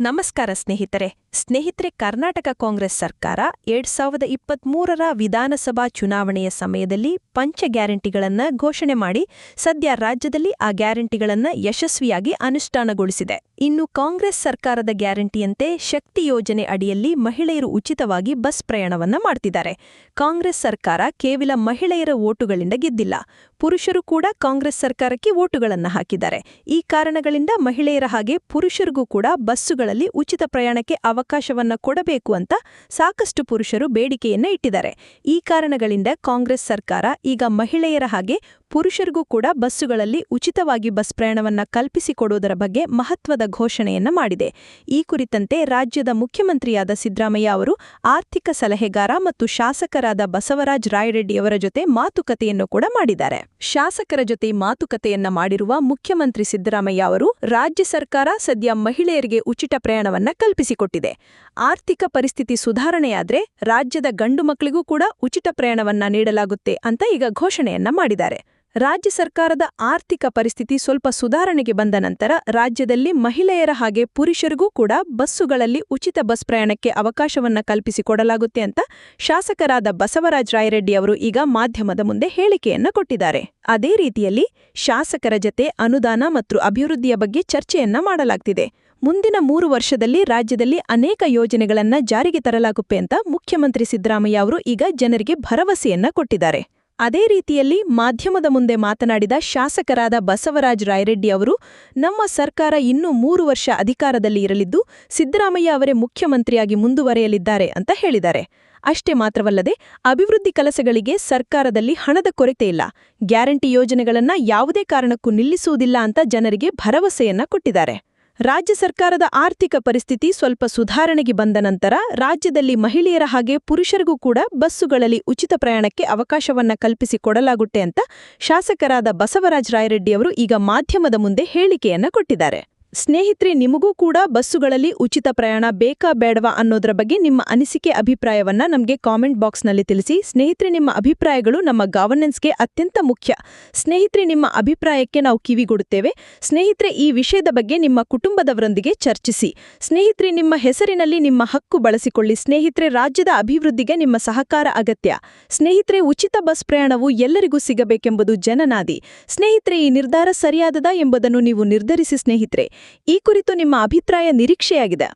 ನಮಸ್ಕಾರ ಸ್ನೇಹಿತರೆ. ಸ್ನೇಹಿತರೆ, ಕರ್ನಾಟಕ ಕಾಂಗ್ರೆಸ್ ಸರ್ಕಾರ ಎರಡ್ ಸಾವಿರದ ಇಪ್ಪತ್ಮೂರರ ವಿಧಾನಸಭಾ ಚುನಾವಣೆಯ ಸಮಯದಲ್ಲಿ ಪಂಚ ಗ್ಯಾರಂಟಿಗಳನ್ನು ಘೋಷಣೆ ಮಾಡಿ, ಸದ್ಯ ರಾಜ್ಯದಲ್ಲಿ ಆ ಗ್ಯಾರಂಟಿಗಳನ್ನು ಯಶಸ್ವಿಯಾಗಿ ಅನುಷ್ಠಾನಗೊಳಿಸಿದೆ. ಇನ್ನು ಕಾಂಗ್ರೆಸ್ ಸರ್ಕಾರದ ಗ್ಯಾರಂಟಿಯಂತೆ ಶಕ್ತಿ ಯೋಜನೆ ಅಡಿಯಲ್ಲಿ ಮಹಿಳೆಯರು ಉಚಿತವಾಗಿ ಬಸ್ ಪ್ರಯಾಣವನ್ನ ಮಾಡ್ತಿದ್ದಾರೆ. ಕಾಂಗ್ರೆಸ್ ಸರ್ಕಾರ ಕೇವಲ ಮಹಿಳೆಯರ ಓಟುಗಳಿಂದ ಗೆದ್ದಿಲ್ಲ, ಪುರುಷರು ಕೂಡ ಕಾಂಗ್ರೆಸ್ ಸರ್ಕಾರಕ್ಕೆ ಓಟುಗಳನ್ನ ಹಾಕಿದ್ದಾರೆ. ಈ ಕಾರಣಗಳಿಂದ ಮಹಿಳೆಯರ ಹಾಗೆ ಪುರುಷರಿಗೂ ಕೂಡ ಬಸ್ಸುಗಳಲ್ಲಿ ಉಚಿತ ಪ್ರಯಾಣಕ್ಕೆ ಅವಕಾಶವನ್ನ ಕೊಡಬೇಕು ಅಂತ ಸಾಕಷ್ಟು ಪುರುಷರು ಬೇಡಿಕೆಯನ್ನ ಇಟ್ಟಿದ್ದಾರೆ. ಈ ಕಾರಣಗಳಿಂದ ಕಾಂಗ್ರೆಸ್ ಸರ್ಕಾರ ಈಗ ಮಹಿಳೆಯರ ಹಾಗೆ ಪುರುಷರಿಗೂ ಕೂಡ ಬಸ್ಸುಗಳಲ್ಲಿ ಉಚಿತವಾಗಿ ಬಸ್ ಪ್ರಯಾಣವನ್ನ ಕಲ್ಪಿಸಿಕೊಡುವುದರ ಬಗ್ಗೆ ಮಹತ್ವದ ಘೋಷಣೆಯನ್ನ ಮಾಡಿದೆ. ಈ ಕುರಿತಂತೆ ರಾಜ್ಯದ ಮುಖ್ಯಮಂತ್ರಿಯಾದ ಸಿದ್ದರಾಮಯ್ಯ ಅವರು ಆರ್ಥಿಕ ಸಲಹೆಗಾರ ಮತ್ತು ಶಾಸಕರಾದ ಬಸವರಾಜ್ ರಾಯರೆಡ್ಡಿಯವರ ಜೊತೆ ಮಾತುಕತೆಯನ್ನು ಕೂಡ ಮಾಡಿದ್ದಾರೆ. ಶಾಸಕರ ಜೊತೆ ಮಾತುಕತೆಯನ್ನ ಮಾಡಿರುವ ಮುಖ್ಯಮಂತ್ರಿ ಸಿದ್ದರಾಮಯ್ಯ ಅವರು ರಾಜ್ಯ ಸರ್ಕಾರ ಸದ್ಯ ಮಹಿಳೆಯರಿಗೆ ಉಚಿತ ಪ್ರಯಾಣವನ್ನ ಕಲ್ಪಿಸಿಕೊಟ್ಟಿದೆ. ಆರ್ಥಿಕ ಪರಿಸ್ಥಿತಿ ಸುಧಾರಣೆಯಾದ್ರೆ ರಾಜ್ಯದ ಗಂಡು ಮಕ್ಕಳಿಗೂ ಕೂಡ ಉಚಿತ ಪ್ರಯಾಣವನ್ನ ನೀಡಲಾಗುತ್ತೆ ಅಂತ ಈಗ ಘೋಷಣೆಯನ್ನ ಮಾಡಿದ್ದಾರೆ. ರಾಜ್ಯ ಸರ್ಕಾರದ ಆರ್ಥಿಕ ಪರಿಸ್ಥಿತಿ ಸ್ವಲ್ಪ ಸುಧಾರಣೆಗೆ ಬಂದ ನಂತರ ರಾಜ್ಯದಲ್ಲಿ ಮಹಿಳೆಯರ ಹಾಗೆ ಪುರುಷರಿಗೂ ಕೂಡ ಬಸ್ಸುಗಳಲ್ಲಿ ಉಚಿತ ಬಸ್ ಪ್ರಯಾಣಕ್ಕೆ ಅವಕಾಶವನ್ನ ಕಲ್ಪಿಸಿಕೊಡಲಾಗುತ್ತೆ ಅಂತ ಶಾಸಕರಾದ ಬಸವರಾಜ ರಾಯರೆಡ್ಡಿ ಅವರು ಈಗ ಮಾಧ್ಯಮದ ಮುಂದೆ ಹೇಳಿಕೆಯನ್ನ ಕೊಟ್ಟಿದ್ದಾರೆ. ಅದೇ ರೀತಿಯಲ್ಲಿ ಶಾಸಕರ ಜತೆ ಅನುದಾನ ಮತ್ತು ಅಭಿವೃದ್ಧಿಯ ಬಗ್ಗೆ ಚರ್ಚೆಯನ್ನ ಮಾಡಲಾಗ್ತಿದೆ. ಮುಂದಿನ ಮೂರು ವರ್ಷದಲ್ಲಿ ರಾಜ್ಯದಲ್ಲಿ ಅನೇಕ ಯೋಜನೆಗಳನ್ನ ಜಾರಿಗೆ ತರಲಾಗುತ್ತೆ ಅಂತ ಮುಖ್ಯಮಂತ್ರಿ ಸಿದ್ದರಾಮಯ್ಯ ಅವರು ಈಗ ಜನರಿಗೆ ಭರವಸೆಯನ್ನ ಕೊಟ್ಟಿದ್ದಾರೆ. ಅದೇ ರೀತಿಯಲ್ಲಿ ಮಾಧ್ಯಮದ ಮುಂದೆ ಮಾತನಾಡಿದ ಶಾಸಕರಾದ ಬಸವರಾಜ ರಾಯರೆಡ್ಡಿ ಅವರು, ನಮ್ಮ ಸರ್ಕಾರ ಇನ್ನೂ ಮೂರು ವರ್ಷ ಅಧಿಕಾರದಲ್ಲಿ ಇರಲಿದ್ದು, ಸಿದ್ದರಾಮಯ್ಯ ಅವರೇ ಮುಖ್ಯಮಂತ್ರಿಯಾಗಿ ಮುಂದುವರೆಯಲಿದ್ದಾರೆ ಅಂತ ಹೇಳಿದ್ದಾರೆ. ಅಷ್ಟೇ ಮಾತ್ರವಲ್ಲದೆ, ಅಭಿವೃದ್ಧಿ ಕೆಲಸಗಳಿಗೆ ಸರ್ಕಾರದಲ್ಲಿ ಹಣದ ಕೊರತೆ ಇಲ್ಲ. ಗ್ಯಾರಂಟಿ ಯೋಜನೆಗಳನ್ನ ಯಾವುದೇ ಕಾರಣಕ್ಕೂ ನಿಲ್ಲಿಸುವುದಿಲ್ಲ ಅಂತ ಜನರಿಗೆ ಭರವಸೆಯನ್ನ ಕೊಟ್ಟಿದ್ದಾರೆ. ರಾಜ್ಯ ಸರ್ಕಾರದ ಆರ್ಥಿಕ ಪರಿಸ್ಥಿತಿ ಸ್ವಲ್ಪ ಸುಧಾರಣೆಗೆ ಬಂದ ನಂತರ ರಾಜ್ಯದಲ್ಲಿ ಮಹಿಳೆಯರ ಹಾಗೆ ಪುರುಷರಿಗೂ ಕೂಡ ಬಸ್ಸುಗಳಲ್ಲಿ ಉಚಿತ ಪ್ರಯಾಣಕ್ಕೆ ಅವಕಾಶವನ್ನ ಕಲ್ಪಿಸಿಕೊಡಲಾಗುತ್ತೆ ಅಂತ ಶಾಸಕರಾದ ಬಸವರಾಜ ರಾಯರೆಡ್ಡಿಯವರು ಈಗ ಮಾಧ್ಯಮದ ಮುಂದೆ ಹೇಳಿಕೆಯನ್ನ ಕೊಟ್ಟಿದ್ದಾರೆ. ಸ್ನೇಹಿತರೆ, ನಿಮಗೂ ಕೂಡ ಬಸ್ಸುಗಳಲ್ಲಿ ಉಚಿತ ಪ್ರಯಾಣ ಬೇಕಾ ಬೇಡವಾ ಅನ್ನೋದರ ಬಗ್ಗೆ ನಿಮ್ಮ ಅನಿಸಿಕೆ, ಅಭಿಪ್ರಾಯವನ್ನ ನಮಗೆ ಕಾಮೆಂಟ್ ಬಾಕ್ಸ್ನಲ್ಲಿ ತಿಳಿಸಿ. ಸ್ನೇಹಿತರೆ, ನಿಮ್ಮ ಅಭಿಪ್ರಾಯಗಳು ನಮ್ಮ ಗವರ್ನೆನ್ಸ್ಗೆ ಅತ್ಯಂತ ಮುಖ್ಯ. ಸ್ನೇಹಿತರೆ, ನಿಮ್ಮ ಅಭಿಪ್ರಾಯಕ್ಕೆ ನಾವು ಕಿವಿಗೊಡುತ್ತೇವೆ ಸ್ನೇಹಿತರೆ, ಈ ವಿಷಯದ ಬಗ್ಗೆ ನಿಮ್ಮ ಕುಟುಂಬದವರೊಂದಿಗೆ ಚರ್ಚಿಸಿ. ಸ್ನೇಹಿತರೆ, ನಿಮ್ಮ ಹೆಸರಿನಲ್ಲಿ ನಿಮ್ಮ ಹಕ್ಕು ಬಳಸಿಕೊಳ್ಳಿ. ಸ್ನೇಹಿತರೆ, ರಾಜ್ಯದ ಅಭಿವೃದ್ಧಿಗೆ ನಿಮ್ಮ ಸಹಕಾರ ಅಗತ್ಯ. ಸ್ನೇಹಿತರೆ, ಉಚಿತ ಬಸ್ ಪ್ರಯಾಣವು ಎಲ್ಲರಿಗೂ ಸಿಗಬೇಕೆಂಬುದು ಜನನಾದಿ. ಸ್ನೇಹಿತರೆ, ಈ ನಿರ್ಧಾರ ಸರಿಯಾದದ ಎಂಬುದನ್ನು ನೀವು ನಿರ್ಧರಿಸಿ ಸ್ನೇಹಿತರೆ. ಈ ಕುರಿತು ನಿಮ್ಮ ಅಭಿಪ್ರಾಯ ನಿರೀಕ್ಷೆಯಾಗಿದೆ.